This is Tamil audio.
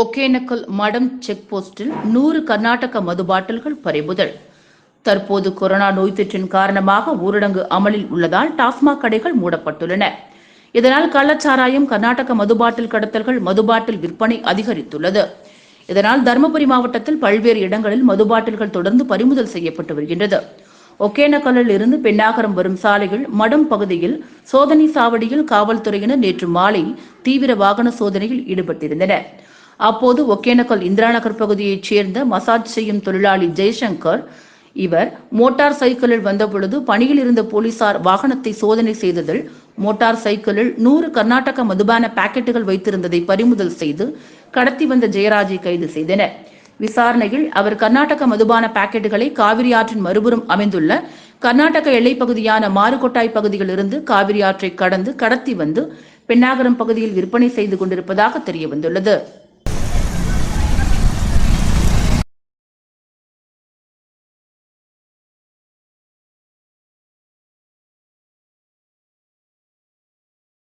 ஒகேனக்கல் மடம் செக் போஸ்டில் நூறு கர்நாடக மது பாட்டில்கள் பறிமுதல். தற்போது கொரோனா நோய் தொற்றின் காரணமாக ஊரடங்கு அமலில் உள்ளதால் டாஸ்மாக் கடைகள் மூடப்பட்டுள்ளன. இதனால் கள்ளச்சாராயம் கர்நாடக மது பாட்டில் கடத்தல்கள் மது பாட்டில் விற்பனை அதிகரித்துள்ளது. இதனால் தருமபுரி மாவட்டத்தில் பல்வேறு இடங்களில் மது பாட்டில்கள் தொடர்ந்து பறிமுதல் செய்யப்பட்டு வருகின்றது. ஒகேனக்கல்லில் இருந்து பெண்ணாகரம் வரும் சாலைகள் மடம் பகுதியில் சோதனை சாவடியில் காவல்துறையினர் நேற்று மாலை தீவிர வாகன சோதனையில் ஈடுபட்டிருந்தனர். அப்போது ஒகேனக்கல் இந்திரா நகர் பகுதியைச் சேர்ந்த மசாஜ் செய்யும் தொழிலாளி ஜெய்சங்கர் இவர் மோட்டார் சைக்கிளில் வந்தபொழுது பணியில் இருந்த போலீசார் வாகனத்தை சோதனை செய்ததில் மோட்டார் சைக்கிளில் நூறு கர்நாடக மதுபான பாக்கெட்டுகள் வைத்திருந்ததை பறிமுதல் செய்து கடத்தி வந்த ஜெயராஜை கைது செய்தனர். விசாரணையில் அவர் கர்நாடக மதுபான பாக்கெட்டுகளை காவிரி ஆற்றின் மறுபுறம் அமைந்துள்ள கர்நாடக எல்லைப் பகுதியான மாறுகொட்டாய் பகுதியிலிருந்து காவிரி ஆற்றை கடந்து கடத்தி வந்து பெண்ணாகரம் பகுதியில் விற்பனை செய்து கொண்டிருப்பதாக தெரிய வந்துள்ளது